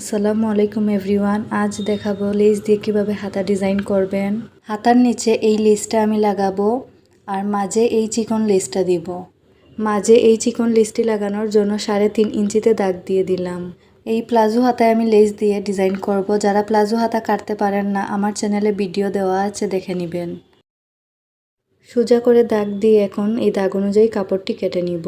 আসসালামু আলাইকুম এভরিওয়ান, আজ দেখাবো লেস দিয়ে কীভাবে হাতা ডিজাইন করবেন। হাতার নিচে এই লেসটা আমি লাগাবো আর মাঝে এই চিকন লেসটা দিব। মাঝে এই চিকন লেসটি লাগানোর জন্য সাড়ে তিন ইঞ্চিতে দাগ দিয়ে দিলাম। এই প্লাজো হাতায় আমি লেস দিয়ে ডিজাইন করব। যারা প্লাজো হাতা কাটতে পারেন না, আমার চ্যানেলে ভিডিও দেওয়া আছে, দেখে নেবেন। সোজা করে দাগ দিয়ে এখন এই দাগ অনুযায়ী কাপড়টি কেটে নিব।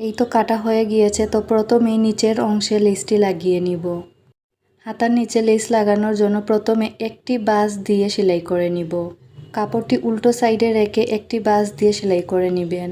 এই তো কাটা হয়ে গিয়েছে, তো প্রথমেই নিচের অংশে লেসটি লাগিয়ে নিব। হাতার নিচে লেস লাগানোর জন্য প্রথমে একটি বাস দিয়ে সেলাই করে নিব। কাপড়টি উল্টো সাইডে রেখে একটি বাস দিয়ে সেলাই করে নেবেন।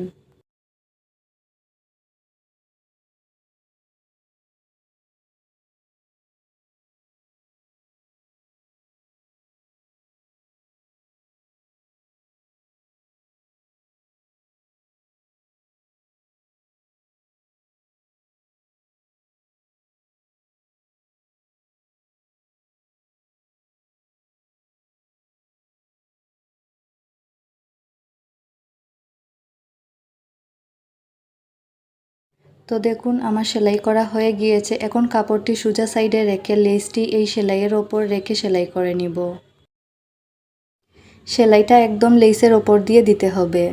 তো দেখুন, আমার সেলাই করা হয়ে গিয়েছে। এখন কাপড়টি সোজা সাইডে রেখে লেসটি এই সেলাইয়ের ওপর রেখে সেলাই করে নিব। সেলাইটা একদম লেসের ওপর দিয়ে দিতে হবে।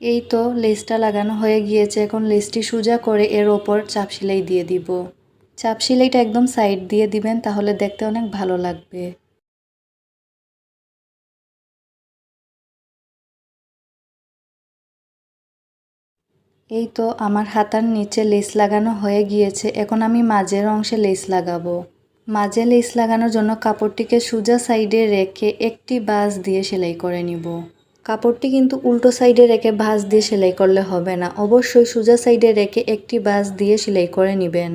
এই তো লেসটা লাগানো হয়ে গিয়েছে, এখন লেসটি সোজা করে এর ওপর চাপ সেলাই দিয়ে দিব। চাপ সেলাইটা একদম সাইড দিয়ে দিবেন, তাহলে দেখতে অনেক ভালো লাগবে। এই তো আমার হাতার নিচে লেস লাগানো হয়ে গিয়েছে, এখন আমি মাঝের অংশে লেস লাগাবো। মাঝে লেস লাগানোর জন্য কাপড়টিকে সোজা সাইডে রেখে একটি বাস দিয়ে সেলাই করে নিব। কাপড়টি কিন্তু উল্টো সাইডে রেখে ভাঁজ দিয়ে সেলাই করলে হবে না। অবশ্যই সোজা সাইডে রেখে একটি বাস দিয়ে সেলাই করে নেবেন।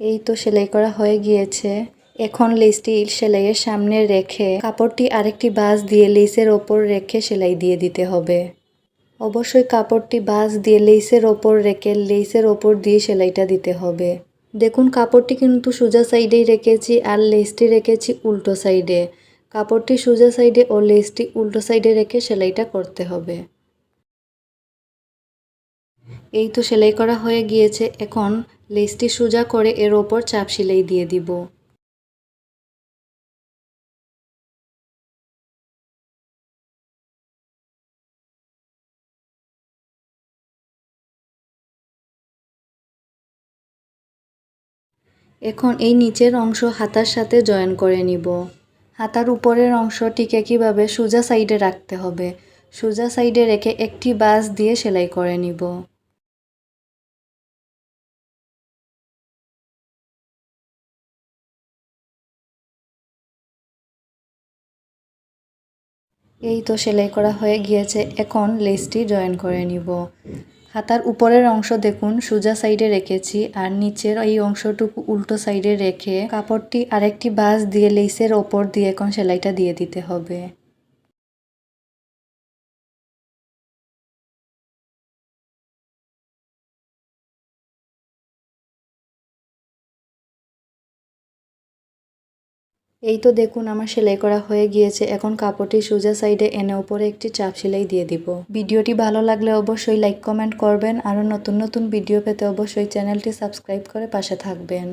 এই তো সেলাই করা হয়ে গিয়েছে। এখন লেসটি সেলাইয়ের সামনে রেখে কাপড়টি আরেকটি বাস দিয়ে লেসের ওপর রেখে সেলাই দিয়ে দিতে হবে। অবশ্যই কাপড়টি বাস দিয়ে লেসের ওপর রেখে লেসের ওপর দিয়ে সেলাইটা দিতে হবে। দেখুন, কাপড়টি কিন্তু সোজা সাইডেই রেখেছি আর লেসটি রেখেছি উল্টো সাইডে। কাপড়টি সোজা সাইডে ও লেসটি উল্টো সাইডে রেখে সেলাইটা করতে হবে। এই তো সেলাই করা হয়ে গিয়েছে। এখন লেসটি সোজা করে এর ওপর চাপ সেলাই দিয়ে দিব। এখন এই নিচের অংশ হাতার সাথে জয়েন করে নিব। হাতার উপরের অংশটিকে কীভাবে সোজা সাইডে রাখতে হবে? সোজা সাইডে রেখে একটি বাস দিয়ে সেলাই করে নিব। এই তো সেলাই করা হয়ে গিয়েছে। এখন লেসটি জয়েন করে নিব। হাতার উপরের অংশ দেখুন, সোজা সাইডে রেখেছি আর নিচের এই অংশটুকু উল্টো সাইডে রেখে কাপড়টি আরেকটি বাস দিয়ে, লেসের ওপর দিয়ে এখন সেলাইটা দিয়ে দিতে হবে। এই তো দেখুন আমার সেলাই করা হয়ে গিয়েছে। এখন কাপড়টি সোজা সাইডে এনে ওপরে একটি চাপ সেলাই দিয়ে দিব। ভিডিওটি ভালো লাগলে অবশ্যই লাইক কমেন্ট করবেন। আরও নতুন নতুন ভিডিও পেতে অবশ্যই চ্যানেলটি সাবস্ক্রাইব করে পাশে থাকবেন।